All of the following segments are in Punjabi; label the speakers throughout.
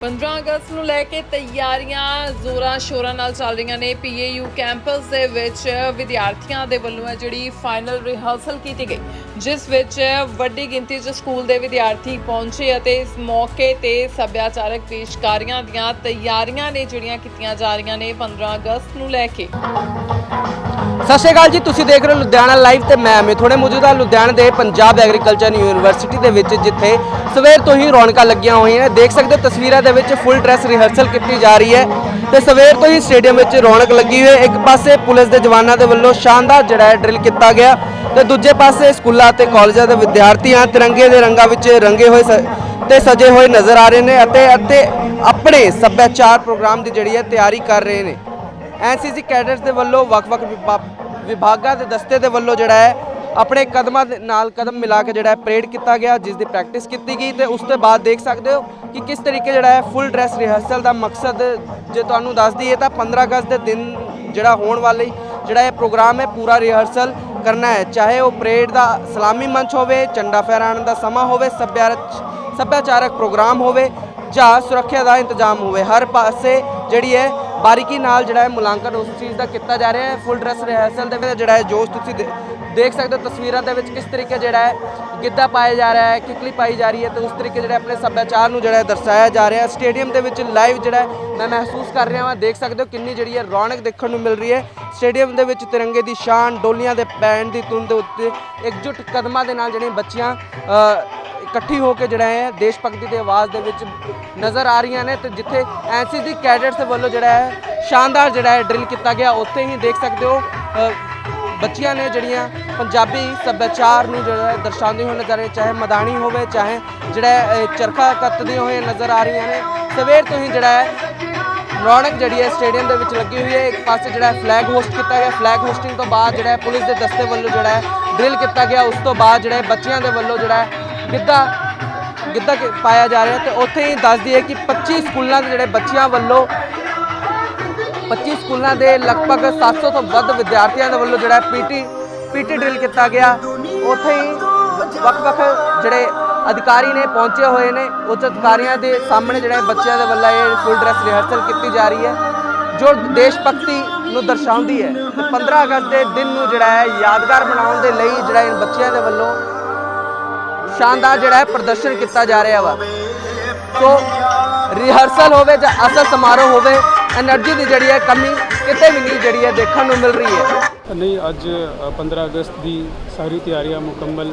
Speaker 1: 15 ਅਗਸਤ ਨੂੰ ਲੈ ਕੇ ਤਿਆਰੀਆਂ ਜ਼ੋਰਾਂ ਸ਼ੋਰਾਂ ਨਾਲ ਚੱਲ ਰਹੀਆਂ ਨੇ ਪੀਏਯੂ ਕੈਂਪਸ ਦੇ ਵਿੱਚ ਵਿਦਿਆਰਥੀਆਂ ਦੇ ਵੱਲੋਂ ਹੈ ਜਿਹੜੀ ਫਾਈਨਲ ਰਿਹਰਸਲ ਕੀਤੀ ਗਈ, ਜਿਸ ਵਿੱਚ ਵੱਡੀ ਗਿਣਤੀ 'ਚ ਸਕੂਲ ਦੇ ਵਿਦਿਆਰਥੀ ਪਹੁੰਚੇ ਅਤੇ ਇਸ ਮੌਕੇ ਤੇ ਸੱਭਿਆਚਾਰਕ ਪੇਸ਼ਕਾਰੀਆਂ ਦੀਆਂ ਤਿਆਰੀਆਂ ਨੇ ਜਿਹੜੀਆਂ ਕੀਤੀਆਂ ਜਾ ਰਹੀਆਂ ਨੇ 15 ਅਗਸਤ ਨੂੰ ਲੈ ਕੇ।
Speaker 2: ਸਤਿ ਸ਼੍ਰੀ ਅਕਾਲ ਜੀ, ਤੁਸੀਂ ਦੇਖ ਰਹੇ ਹੋ ਲੁਧਿਆਣਾ ਲਾਈਵ ਤੇ ਮੈਂ ਅਮਿਤ, ਹੁਣੇ ਮੌਜੂਦਾ ਲੁਧਿਆਣਾ ਦੇ ਪੰਜਾਬ ਐਗਰੀਕਲਚਰ ਯੂਨੀਵਰਸਿਟੀ ਦੇ ਵਿੱਚ, ਜਿੱਥੇ ਸਵੇਰ ਤੋਂ ਹੀ ਰੌਣਕਾਂ ਲੱਗੀਆਂ ਹੋਈਆਂ ਨੇ। ਦੇਖ ਸਕਦੇ ਹੋ ਤਸਵੀਰਾਂ ਦੇ ਵਿੱਚ ਫੁੱਲ ਡਰੈਸ ਰਿਹਰਸਲ ਕੀਤੀ ਜਾ ਰਹੀ ਹੈ ਤੇ ਸਵੇਰ ਤੋਂ ਹੀ ਸਟੇਡੀਅਮ ਵਿੱਚ ਰੌਣਕ ਲੱਗੀ ਹੋਈ ਹੈ। ਇੱਕ ਪਾਸੇ ਪੁਲਿਸ ਦੇ ਜਵਾਨਾਂ ਦੇ ਵੱਲੋਂ ਸ਼ਾਨਦਾਰ ਜਿਹੜਾ ਹੈ ਡਰਿਲ ਕੀਤਾ ਗਿਆ ਤੇ ਦੂਜੇ ਪਾਸੇ ਸਕੂਲਾਂ ਅਤੇ ਕਾਲਜਾਂ ਦੇ ਵਿਦਿਆਰਥੀਆਂ ਤਿਰੰਗੇ ਦੇ ਰੰਗਾਂ ਵਿੱਚ ਰੰਗੇ ਹੋਏ ਸ- ਤੇ ਸਜੇ ਹੋਏ ਨਜ਼ਰ ਆ ਰਹੇ ਨੇ ਅਤੇ ਅਤੇ ਆਪਣੇ ਸੱਭਿਆਚਾਰ ਪ੍ਰੋਗਰਾਮ ਦੀ ਜਿਹੜੀ ਹੈ ਤਿਆਰੀ ਕਰ ਰਹੇ ਨੇ। ਐਨਸੀਸੀ ਕੈਡਟਸ ਦੇ ਵੱਲੋਂ, ਵੱਖ-ਵੱਖ ਵਿਭਾ- ਵਿਭਾਗਾਂ ਦੇ ਦਸਤੇ ਦੇ ਵੱਲੋਂ ਜਿਹੜਾ ਹੈ, ਆਪਣੇ ਕਦਮਾਂ ਦੇ ਨਾਲ ਕਦਮ ਮਿਲਾ ਕੇ ਜਿਹੜਾ ਹੈ, ਪਰੇਡ ਕੀਤਾ ਗਿਆ, ਜਿਸ ਦੀ ਪ੍ਰੈਕਟਿਸ ਕੀਤੀ ਗਈ ਤੇ ਉਸ ਤੋਂ ਬਾਅਦ ਦੇਖ ਸਕਦੇ ਹੋ ਕਿ ਕਿਸ ਤਰੀਕੇ ਜਿਹੜਾ ਹੈ ਫੁੱਲ ਡਰੈਸ ਰਿਹਰਸਲ ਦਾ ਮਕਸਦ ਜੇ ਤੁਹਾਨੂੰ ਦੱਸ ਦਈਏ ਤਾਂ 15 ਅਗਸਤ ਦੇ ਦਿਨ ਜਿਹੜਾ ਹੋਣ ਵਾਲੀ ਜਿਹੜਾ ਇਹ ਪ੍ਰੋਗਰਾਮ ਹੈ, ਪੂਰਾ ਰਿਹਰਸਲ ਕਰਨਾ ਹੈ। ਚਾਹੇ ਉਹ ਪਰੇਡ ਦਾ ਸਲਾਮੀ ਮੰਚ ਹੋਵੇ, ਝੰਡਾ ਫਹਿਰਾਉਣ ਦਾ ਸਮਾਂ ਹੋਵੇ ਸੱਭਿਆਚਾਰਕ ਸੱਭਿਆਚਾਰਕ ਪ੍ਰੋਗਰਾਮ ਹੋਵੇ ਜਾਂ ਸੁਰੱਖਿਆ ਦਾ ਇੰਤਜ਼ਾਮ ਹੋਵੇ, ਹਰ ਪਾਸੇ ਜਿਹੜੀ ਹੈ ਬਾਰੀਕੀ ਨਾਲ ਜਿਹੜਾ ਹੈ ਮੁਲਾਂਕਣ ਉਸ ਚੀਜ਼ ਦਾ ਕੀਤਾ ਜਾ ਰਿਹਾ ਹੈ। ਫੁੱਲ ਡਰੈਸ ਰਿਹਰਸਲ ਦੇ ਵਿੱਚ ਜਿਹੜਾ ਹੈ ਜੋਸ਼ ਤੁਸੀਂ ਦੇ- ਦੇਖ ਸਕਦੇ ਹੋ ਤਸਵੀਰਾਂ ਦੇ ਵਿੱਚ ਕਿਸ ਤਰੀਕੇ ਜਿਹੜਾ ਹੈ ਗਿੱਧਾ ਪਾਇਆ ਜਾ ਰਿਹਾ ਹੈ, ਕਿਕਲੀ ਪਾਈ ਜਾ ਰਹੀ ਹੈ ਤੇ ਉਸ ਤਰੀਕੇ ਜਿਹੜਾ ਆਪਣੇ ਸੱਭਿਆਚਾਰ ਨੂੰ ਜਿਹੜਾ ਦਰਸਾਇਆ ਜਾ ਰਿਹਾ ਹੈ। ਸਟੇਡੀਅਮ ਦੇ ਵਿੱਚ ਲਾਈਵ ਜਿਹੜਾ ਮੈਂ ਮਹਿਸੂਸ ਕਰ ਰਿਹਾ ਹਾਂ ਦੇਖ ਸਕਦੇ ਹੋ ਕਿੰਨੀ ਜਿਹੜੀ ਹੈ ਰੌਣਕ ਦੇਖਣ ਨੂੰ ਮਿਲ ਰਹੀ ਹੈ। ਸਟੇਡੀਅਮ ਦੇ ਵਿੱਚ ਤਿਰੰਗੇ ਦੀ ਸ਼ਾਨ, ਡੋਲੀਆਂ ਦੇ ਪੈਣ ਦੀ ਧੁੰਦ ਦੇ ਉੱਤੇ ਇਕਜੁੱਟ ਕਦਮਾਂ ਦੇ ਨਾਲ ਜਿਹੜੀਆਂ ਬੱਚੀਆਂ ਇਕੱਠੀ ਹੋ ਕੇ ਜਿਹੜਾ ਹੈ ਦੇਸ਼ ਭਗਤੀ ਦੀ ਆਵਾਜ਼ ਦੇ ਵਿੱਚ ਨਜ਼ਰ ਆ ਰਹੀਆਂ ਨੇ ਤੇ ਜਿੱਥੇ ਐਨਸੀਸੀ ਕੈਡਟਸ ਦੇ ਵੱਲੋਂ ਜਿਹੜਾ ਹੈ ਸ਼ਾਨਦਾਰ ਜਿਹੜਾ ਹੈ ਡਰਿਲ ਕੀਤਾ ਗਿਆ ਉੱਥੇ ਹੀ ਦੇਖ ਸਕਦੇ ਹੋ ਬੱਚੀਆਂ ਨੇ ਜਿਹੜੀਆਂ ਪੰਜਾਬੀ ਸੱਭਿਆਚਾਰ ਨੂੰ ਜਿਹੜਾ ਹੈ ਦਰਸਾਉਂਦੇ ਹੋਏ ਨਜ਼ਰ ਆ ਰਹੇ ਚਾਹੇ ਮਦਾਨੀ ਹੋਵੇ ਚਾਹੇ ਜਿਹੜਾ ਚਰਖਾ ਕੱਤਦੀਆਂ ਹੋਈਆਂ ਨਜ਼ਰ ਆ ਰਹੀਆਂ ਨੇ ਸਵੇਰ ਤੋਂ ਹੀ ਜਿਹੜਾ ਹੈ ਰੌਣਕ ਜਿਹੜੀ ਹੈ ਸਟੇਡੀਅਮ ਦੇ ਵਿੱਚ ਲੱਗੀ ਹੋਈ ਹੈ ਇੱਕ ਪਾਸੇ ਜਿਹੜਾ ਫਲੈਗ ਹੋਸਟ ਕੀਤਾ ਗਿਆ ਫਲੈਗ ਹੋਸਟਿੰਗ ਤੋਂ ਬਾਅਦ ਜਿਹੜਾ ਪੁਲਿਸ ਦੇ ਦਸਤੇ ਵੱਲੋਂ ਜਿਹੜਾ ਹੈ ਡਰਿਲ ਕੀਤਾ ਗਿਆ ਉਸ ਤੋਂ ਬਾਅਦ ਜਿਹੜਾ ਬੱਚਿਆਂ ਦੇ ਵੱਲੋਂ ਜਿਹੜਾ ਗਿੱਧਾ ਗਿੱਧਾ ਕੀ- ਪਾਇਆ ਜਾ ਰਿਹਾ ਤੇ ਉੱਥੇ ਹੀ ਦੱਸ ਦਈਏ ਕਿ 25 ਸਕੂਲਾਂ ਦੇ ਜਿਹੜੇ ਬੱਚਿਆਂ ਵੱਲੋਂ 25 ਸਕੂਲਾਂ ਦੇ ਲਗਭਗ 700 ਤੋਂ ਵੱਧ ਵਿਦਿਆਰਥੀਆਂ ਦੇ ਵੱਲੋਂ ਜਿਹੜਾ ਪੀਟੀ ਪੀਟੀ ਡਰਿਲ ਕੀਤਾ ਗਿਆ। ਉੱਥੇ ਹੀ ਵੱਖ-ਵੱਖ ਜਿਹੜੇ ਅਧਿਕਾਰੀ ਨੇ ਪਹੁੰਚੇ ਹੋਏ ਨੇ। ਉੱਚ ਅਧਿਕਾਰੀਆਂ ਦੇ ਸਾਹਮਣੇ ਜਿਹੜੇ ਬੱਚਿਆਂ ਦੇ ਵੱਲੋਂ ਇਹ ਫੁੱਲ ਡਰੈਸ ਰਿਹਰਸਲ ਕੀਤੀ ਜਾ ਰਹੀ ਹੈ, ਜੋ ਦੇਸ਼ ਭਗਤੀ ਨੂੰ ਦਰਸਾਉਂਦੀ ਹੈ। ਤੇ 15 ਅਗਸਤ ਦੇ ਦਿਨ ਨੂੰ ਜਿਹੜਾ ਹੈ ਯਾਦਗਾਰ ਬਣਾਉਣ ਦੇ ਲਈ ਜਿਹੜਾ ਇਹ ਬੱਚਿਆਂ ਦੇ ਵੱਲੋਂ ਸ਼ਾਨਦਾਰ ਜਿਹੜਾ ਹੈ ਪ੍ਰਦਰਸ਼ਨ ਕੀਤਾ ਜਾ ਰਿਹਾ ਵਾ। ਸੋ ਰਿਹਰਸਲ ਹੋਵੇ ਜਾਂ ਅਸਲ ਸਮਾਰੋਹ ਹੋਵੇ એનર્ਜੀ ਦੀ ਜਿਹੜੀ ਹੈ ਕਮੀ ਕਿਤੇ ਵੀ ਨਹੀਂ ਜਿਹੜੀ ਹੈ ਦੇਖਣ ਨੂੰ ਮਿਲ ਰਹੀ ਹੈ।
Speaker 3: ਨਹੀਂ, ਅੱਜ 15 ਅਗਸਤ ਦੀ ਸਾਰੀ ਤਿਆਰੀਆਂ ਮੁਕੰਮਲ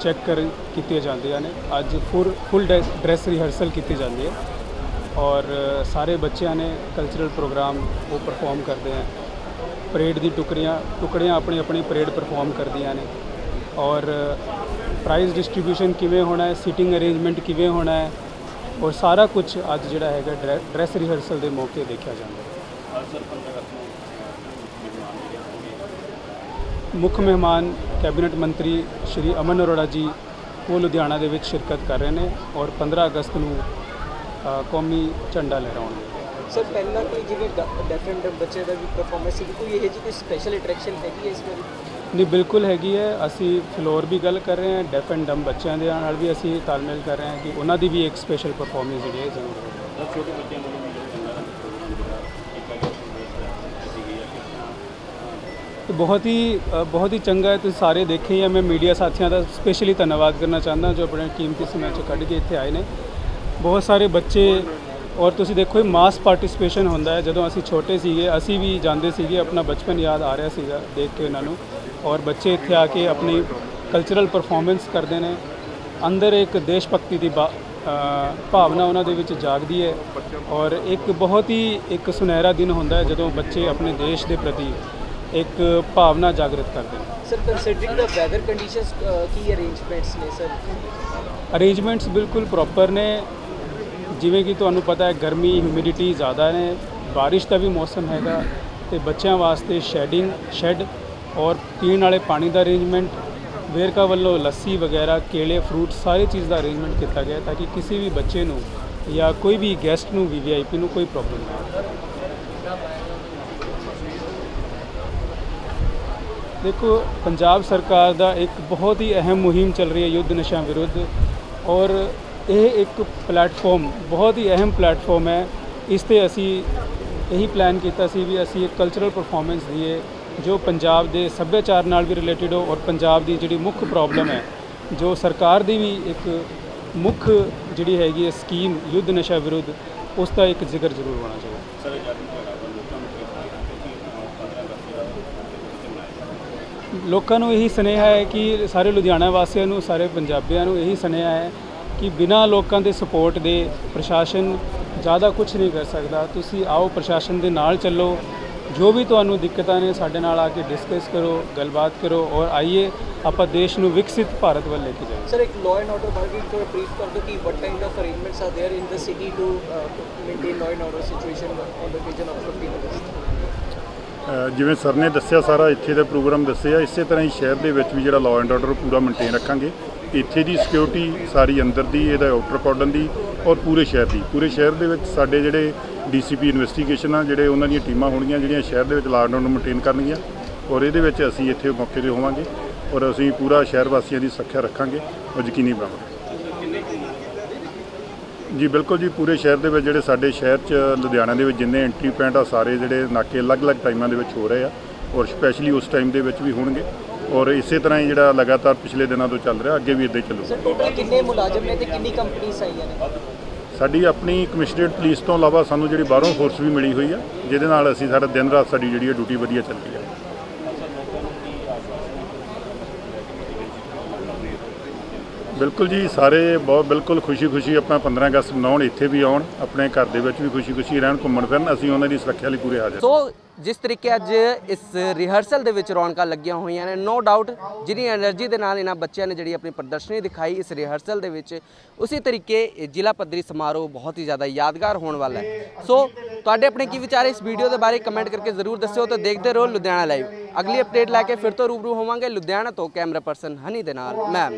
Speaker 3: ਚੈੱਕ ਕਰ ਕੀਤੀਆਂ ਜਾਂਦੀਆਂ ਨੇ। ਅੱਜ ਫੁੱਲ ਫੁੱਲ ਡਰੈਸ ਰਿਹਰਸਲ ਕੀਤੀ ਜਾਂਦੀ ਹੈ। ਔਰ ਸਾਰੇ ਬੱਚਿਆਂ ਨੇ ਕਲਚਰਲ ਪ੍ਰੋਗਰਾਮ ਉਹ ਪਰਫਾਰਮ ਕਰਦੇ ਆ ਪਰੇਡ ਦੀ ਟੁਕੜੀਆਂ ਟੁਕੜੀਆਂ ਆਪਣੀ ਆਪਣੀ ਪਰੇਡ ਪਰਫਾਰਮ ਕਰਦੀਆਂ ਨੇ। ਔਰ ਪ੍ਰਾਈਜ਼ ਡਿਸਟ੍ਰੀਬਿਊਸ਼ਨ ਕਿਵੇਂ ਹੋਣਾ ਹੈ ਸੀਟਿੰਗ ਅਰੇਂਜਮੈਂਟ ਕਿਵੇਂ ਹੋਣਾ ਹੈ, ਔਰ ਸਾਰਾ ਕੁਝ ਅੱਜ ਜਿਹੜਾ ਹੈਗਾ ਡਰੈਸ ਰਿਹਰਸਲ ਦੇ ਮੌਕੇ ਦੇਖਿਆ ਜਾਂਦਾ ਹੈ। ਮੁੱਖ ਮਹਿਮਾਨ ਕੈਬਨਿਟ ਮੰਤਰੀ ਸ਼੍ਰੀ ਅਮਨ ਅਰੋੜਾ ਜੀ ਉਹ ਲੁਧਿਆਣਾ ਦੇ ਵਿੱਚ ਸ਼ਿਰਕਤ ਕਰ ਰਹੇ ਨੇ ਔਰ 15 ਅਗਸਤ ਨੂੰ ਕੌਮੀ ਝੰਡਾ ਲਹਿਰਾਉਣਗੇ।
Speaker 4: ਸਰ ਪਹਿਲਾਂ ਕੋਈ ਜਿਵੇਂ ਡਿਫਰੈਂਟ ਬੱਚੇ ਦਾ ਵੀ ਪਰਫਾਰਮੈਂਸ ਸੀ ਕੋਈ ਇਹ ਜਿਹੀ ਕੋਈ ਸਪੈਸ਼ਲ ਅਟਰੈਕਸ਼ਨ ਹੈਗੀ ਹੈ ਇਸ ਵਾਰੀ?
Speaker 3: ਨਹੀਂ ਬਿਲਕੁਲ ਹੈਗੀ ਹੈ। ਅਸੀਂ ਫਲੋਰ ਵੀ ਗੱਲ ਕਰ ਰਹੇ ਹਾਂ ਡੈਫ ਐਂਡ ਡਮ ਬੱਚਿਆਂ ਦੇ ਨਾਲ ਵੀ ਅਸੀਂ ਤਾਲਮੇਲ ਕਰ ਰਹੇ ਹਾਂ ਕਿ ਉਹਨਾਂ ਦੀ ਵੀ ਇੱਕ ਸਪੈਸ਼ਲ ਪਰਫਾਰਮੈਂਸ ਜਿਹੜੀ ਹੈ ਜ਼ਰੂਰ ਹੋਵੇ। ਤੇ ਬਹੁਤ ਹੀ ਬਹੁਤ ਹੀ ਚੰਗਾ ਹੈ। ਤੁਸੀਂ ਸਾਰੇ ਦੇਖੇ ਹੀ ਆ ਮੈਂ ਮੀਡੀਆ ਸਾਥੀਆਂ ਦਾ ਸਪੈਸ਼ਲੀ ਧੰਨਵਾਦ ਕਰਨਾ ਚਾਹੁੰਦਾ ਜੋ ਆਪਣੇ ਕੀਮਤੀ ਸਮੇਂ ਚੋਂ ਕੱਢ ਕੇ ਇੱਥੇ ਆਏ ਨੇ। ਬਹੁਤ ਸਾਰੇ ਬੱਚੇ ਔਰ ਤੁਸੀਂ ਦੇਖੋ ਇਹ ਮਾਸ ਪਾਰਟਿਸਿਪੇਸ਼ਨ ਹੁੰਦਾ ਹੈ। ਜਦੋਂ ਅਸੀਂ ਛੋਟੇ ਸੀਗੇ ਅਸੀਂ ਵੀ ਜਾਂਦੇ ਸੀਗੇ ਆਪਣਾ ਬਚਪਨ ਯਾਦ ਆ ਰਿਹਾ ਸੀਗਾ ਦੇਖ ਕੇ ਇਹਨਾਂ ਨੂੰ। ਔਰ ਬੱਚੇ ਇੱਥੇ ਆ ਕੇ ਆਪਣੀ ਕਲਚਰਲ ਪਰਫਾਰਮੈਂਸ ਕਰਦੇ ਨੇ। ਅੰਦਰ ਇੱਕ ਦੇਸ਼ ਭਗਤੀ ਦੀ ਭਾਵਨਾ ਉਹਨਾਂ ਦੇ ਵਿੱਚ ਜਾਗਦੀ ਹੈ। ਔਰ ਇੱਕ ਬਹੁਤ ਹੀ ਇੱਕ ਸੁਨਹਿਰਾ ਦਿਨ ਹੁੰਦਾ ਹੈ ਜਦੋਂ ਬੱਚੇ ਆਪਣੇ ਦੇਸ਼ ਦੇ ਪ੍ਰਤੀ ਇੱਕ ਭਾਵਨਾ ਜਾਗਰਿਤ ਕਰਦੇ ਨੇ।
Speaker 4: Sir considering the weather conditions Ki arrangements ਨੇ ਸਰ
Speaker 3: ਅਰੇਂਜਮੈਂਟਸ ਬਿਲਕੁਲ ਪ੍ਰੋਪਰ ਨੇ। ਜਿਵੇਂ ਕਿ ਤੁਹਾਨੂੰ ਪਤਾ ਹੈ, ਗਰਮੀ ਹਿਊਮਿਡਿਟੀ ਜ਼ਿਆਦਾ ਨੇ, ਬਾਰਿਸ਼ ਦਾ ਵੀ ਮੌਸਮ ਹੈਗਾ ਤੇ ਬੱਚਿਆਂ ਵਾਸਤੇ ਸ਼ੈਡਿੰਗ ਸ਼ੈੱਡ ਔਰ ਪੀਣ ਵਾਲੇ ਪਾਣੀ ਦਾ ਅਰੇਂਜਮੈਂਟ ਵੇਰਕਾ ਵੱਲੋਂ ਲੱਸੀ ਵਗੈਰਾ, ਕੇਲੇ ਫਰੂਟ ਸਾਰੇ ਚੀਜ਼ ਦਾ ਅਰੇਂਜਮੈਂਟ ਕੀਤਾ ਗਿਆ ਤਾਂ ਕਿ ਕਿਸੇ ਵੀ ਬੱਚੇ ਨੂੰ ਜਾਂ ਕੋਈ ਵੀ ਗੈਸਟ ਨੂੰ ਵੀ ਵੀਆਈਪੀ ਨੂੰ ਕੋਈ ਪ੍ਰੋਬਲਮ ਨਾ ਆਵੇ। ਦੇਖੋ, ਪੰਜਾਬ ਸਰਕਾਰ ਦਾ ਇੱਕ ਬਹੁਤ ਹੀ ਅਹਿਮ ਮੁਹਿੰਮ ਚੱਲ ਰਹੀ ਹੈ ਯੁੱਧ ਨਸ਼ਾ ਵਿਰੁੱਧ ਔਰ ਇਹ ਇੱਕ ਪਲੇਟਫਾਰਮ, ਬਹੁਤ ਹੀ ਅਹਿਮ ਪਲੇਟਫਾਰਮ ਹੈ। ਇਸ ਤੇ ਅਸੀਂ ਇਹੀ ਪਲਾਨ ਕੀਤਾ ਸੀ ਵੀ ਅਸੀਂ ਇੱਕ ਕਲਚਰਲ ਪਰਫਾਰਮੈਂਸ ਦਈਏ ਜੋ ਪੰਜਾਬ ਦੇ ਸੱਭਿਆਚਾਰ ਨਾਲ ਵੀ ਰਿਲੇਟਡ ਹੋ ਔਰ ਪੰਜਾਬ ਦੀ ਜਿਹੜੀ ਮੁੱਖ ਪ੍ਰੋਬਲਮ ਹੈ, ਜੋ ਸਰਕਾਰ ਦੀ ਵੀ ਇੱਕ ਮੁੱਖ ਜਿਹੜੀ ਹੈਗੀ ਹੈ ਸਕੀਮ ਯੁੱਧ ਨਸ਼ਾ ਵਿਰੁੱਧ, ਉਸ ਦਾ ਇੱਕ ਜ਼ਿਕਰ ਜ਼ਰੂਰ ਹੋਣਾ ਚਾਹੀਦਾ। ਲੋਕਾਂ ਨੂੰ ਇਹੀ ਸੁਨੇਹਾ ਹੈ ਕਿ ਸਾਰੇ ਲੁਧਿਆਣਾ ਵਾਸੀਆਂ ਨੂੰ, ਸਾਰੇ ਪੰਜਾਬੀਆਂ ਨੂੰ ਇਹੀ ਸੁਨੇਹਾ ਹੈ ਕਿ ਬਿਨਾਂ ਲੋਕਾਂ ਦੇ ਸਪੋਰਟ ਦੇ ਪ੍ਰਸ਼ਾਸਨ ਜ਼ਿਆਦਾ ਕੁਝ ਨਹੀਂ ਕਰ ਸਕਦਾ। ਤੁਸੀਂ ਆਓ ਪ੍ਰਸ਼ਾਸਨ ਦੇ ਨਾਲ ਚੱਲੋ। ਜੋ ਵੀ ਤੁਹਾਨੂੰ ਦਿੱਕਤਾਂ ਨੇ ਸਾਡੇ ਨਾਲ ਆ ਕੇ ਡਿਸਕਸ ਕਰੋ ਗੱਲਬਾਤ ਕਰੋ ਔਰ ਆਈਏ ਆਪਾਂ ਦੇਸ਼ ਨੂੰ ਵਿਕਸਿਤ ਭਾਰਤ ਵੱਲ ਲੈ ਕੇ ਜਾਈਏ।
Speaker 4: ਸਰ ਇੱਕ ਲਾਅ ਐਂਡ ਆਰਡਰ ਬਾਰੇ ਵੀ ਥੋੜਾ ਬਰੀਫ ਕਰ ਦਿਓ ਕਿ what kind of arrangements are there in the city to uh, maintain law and order situation on the occasion 15 August?
Speaker 5: ਜਿਵੇਂ ਸਰ ਨੇ ਦੱਸਿਆ, ਸਾਰਾ ਇੱਥੇ ਦਾ ਪ੍ਰੋਗਰਾਮ ਦੱਸਿਆ, ਇਸੇ ਤਰ੍ਹਾਂ ਹੀ ਸ਼ਹਿਰ ਦੇ ਵਿੱਚ ਵੀ ਜਿਹੜਾ ਲਾਅ ਐਂਡ ਆਰਡਰ ਪੂਰਾ ਮੇਨਟੇਨ ਰੱਖਾਂਗੇ। ਇੱਥੇ ਦੀ ਸਿਕਿਉਰਿਟੀ ਸਾਰੀ ਅੰਦਰ ਦੀ, ਇਹਦਾ ਆਊਟਰ ਕਾਰਡਨ ਦੀ ਔਰ ਪੂਰੇ ਸ਼ਹਿਰ ਦੀ। ਪੂਰੇ ਸ਼ਹਿਰ ਦੇ ਵਿੱਚ ਸਾਡੇ ਜਿਹੜੇ ਡੀਸੀਪੀ ਇਨਵੈਸਟੀਗੇਸ਼ਨ ਆ, ਜਿਹੜੇ ਉਹਨਾਂ ਦੀਆਂ ਟੀਮਾਂ ਹੋਣਗੀਆਂ, ਜਿਹੜੀਆਂ ਸ਼ਹਿਰ ਦੇ ਵਿੱਚ ਲਾਅ ਐਂਡ ਆਰਡਰ ਮੇਨਟੇਨ ਕਰਨਗੀਆਂ, ਔਰ ਇਹਦੇ ਵਿੱਚ ਅਸੀਂ ਇੱਥੇ ਮੌਕੇ ਤੇ ਹੋਵਾਂਗੇ, ਔਰ ਅਸੀਂ ਪੂਰਾ ਸ਼ਹਿਰ ਵਾਸੀਆਂ ਦੀ ਸੁਰੱਖਿਆ ਰੱਖਾਂਗੇ, ਔਰ ਯਕੀਨੀ ਬਣਾਵਾਂਗੇ। ਜੀ ਬਿਲਕੁਲ ਜੀ ਪੂਰੇ ਸ਼ਹਿਰ ਦੇ ਵਿੱਚ ਜਿਹੜੇ ਸਾਡੇ ਸ਼ਹਿਰ 'ਚ ਲੁਧਿਆਣਾ ਦੇ ਵਿੱਚ ਜਿੰਨੇ ਐਂਟਰੀ ਪੁਆਇੰਟ ਆ ਸਾਰੇ ਜਿਹੜੇ ਨਾਕੇ ਅਲੱਗ-ਅਲੱਗ ਟਾਈਮਾਂ ਦੇ ਵਿੱਚ ਹੋ ਰਹੇ ਆ ਔਰ ਸਪੈਸ਼ਲੀ ਉਸ ਟਾਈਮ ਦੇ ਵਿੱਚ ਵੀ ਹੋਣਗੇ ਔਰ ਇਸੇ ਤਰ੍ਹਾਂ ਹੀ ਜਿਹੜਾ ਲਗਾਤਾਰ ਪਿਛਲੇ ਦਿਨਾਂ ਤੋਂ ਚੱਲ ਰਿਹਾ ਅੱਗੇ ਵੀ ਇਦਾਂ ਹੀ ਚੱਲੂਗਾ।
Speaker 4: ਸਰ ਟੋਟਲ ਕਿੰਨੇ ਮੁਲਾਜ਼ਮ ਨੇ ਤੇ ਕਿੰਨੀ ਕੰਪਨੀਆਂ ਆਈਆਂ ਨੇ?
Speaker 5: ਸਾਡੀ ਆਪਣੀ ਕਮਿਸ਼ਨਰੇਟ ਪੁਲਿਸ ਤੋਂ ਇਲਾਵਾ ਸਾਨੂੰ ਜਿਹੜੀ ਬਾਹਰੋਂ ਫੋਰਸ ਵੀ ਮਿਲੀ ਹੋਈ ਆ ਜਿਹਦੇ ਨਾਲ ਅਸੀਂ ਸਾਡਾ ਦਿਨ ਰਾਤ ਸਾਡੀ ਜਿਹੜੀ ਡਿਊਟੀ ਵਧੀਆ ਚੱਲ ਰਹੀ ਹੈ ਬਿਲਕੁਲ ਜੀ, ਸਾਰੇ ਬਹੁਤ ਬਿਲਕੁਲ ਖੁਸ਼ੀ-ਖੁਸ਼ੀ ਆਪਾਂ 15 ਅਗਸਤ ਮਨਾਉਣ, ਇੱਥੇ ਵੀ ਆਉਣ, ਆਪਣੇ ਘਰ ਦੇ ਵਿੱਚ ਵੀ ਖੁਸ਼ੀ-ਖੁਸ਼ੀ ਰਹਿਣ, ਘੁੰਮਣ ਫਿਰਨ, ਅਸੀਂ ਉਹਨਾਂ ਦੀ ਸੁਰੱਖਿਆ ਲਈ ਪੂਰੇ ਹਾਜ਼ਰ
Speaker 2: ਸੋ, ਜਿਸ ਤਰੀਕੇ ਅੱਜ ਇਸ ਰਿਹਰਸਲ ਦੇ ਵਿੱਚ ਰੌਣਕਾਂ ਲੱਗੀਆਂ ਹੋਈਆਂ ਨੇ ਨੋ ਡਾਊਟ ਜਿਹੜੀ એનર્ਜੀ ਦੇ ਨਾਲ ਇਹਨਾਂ ਬੱਚਿਆਂ ਨੇ ਜਿਹੜੀ ਆਪਣੀ ਪ੍ਰਦਰਸ਼ਨੀ ਦਿਖਾਈ ਇਸ ਰਿਹਰਸਲ ਦੇ ਵਿੱਚ, ਉਸੇ ਤਰੀਕੇ ਜ਼ਿਲ੍ਹਾ ਪੱਧਰੀ ਸਮਾਰੋਹ ਬਹੁਤ ਹੀ ਜ਼ਿਆਦਾ ਯਾਦਗਾਰ ਹੋਣ ਵਾਲਾ ਹੈ। ਸੋ, ਤੁਹਾਡੇ ਆਪਣੇ ਕੀ ਵਿਚਾਰ ਇਸ ਵੀਡੀਓ ਦੇ ਬਾਰੇ ਕਮੈਂਟ ਕਰਕੇ ਜ਼ਰੂਰ ਦੱਸਿਓ ਤੇ ਦੇਖਦੇ ਰਹੋ ਲੁਧਿਆਣਾ ਲਾਈਵ ਅਗਲੀ ਅਪਡੇਟ ਲੈ ਕੇ ਫਿਰ ਤੋਂ ਰੂਬਰੂ ਹੋਵਾਂਗੇ ਲੁਧਿਆਣਾ ਤੋਂ, ਕੈਮਰਾ ਪਰਸਨ ਹਨੀ ਦੇ ਨਾਲ ਮੈਂ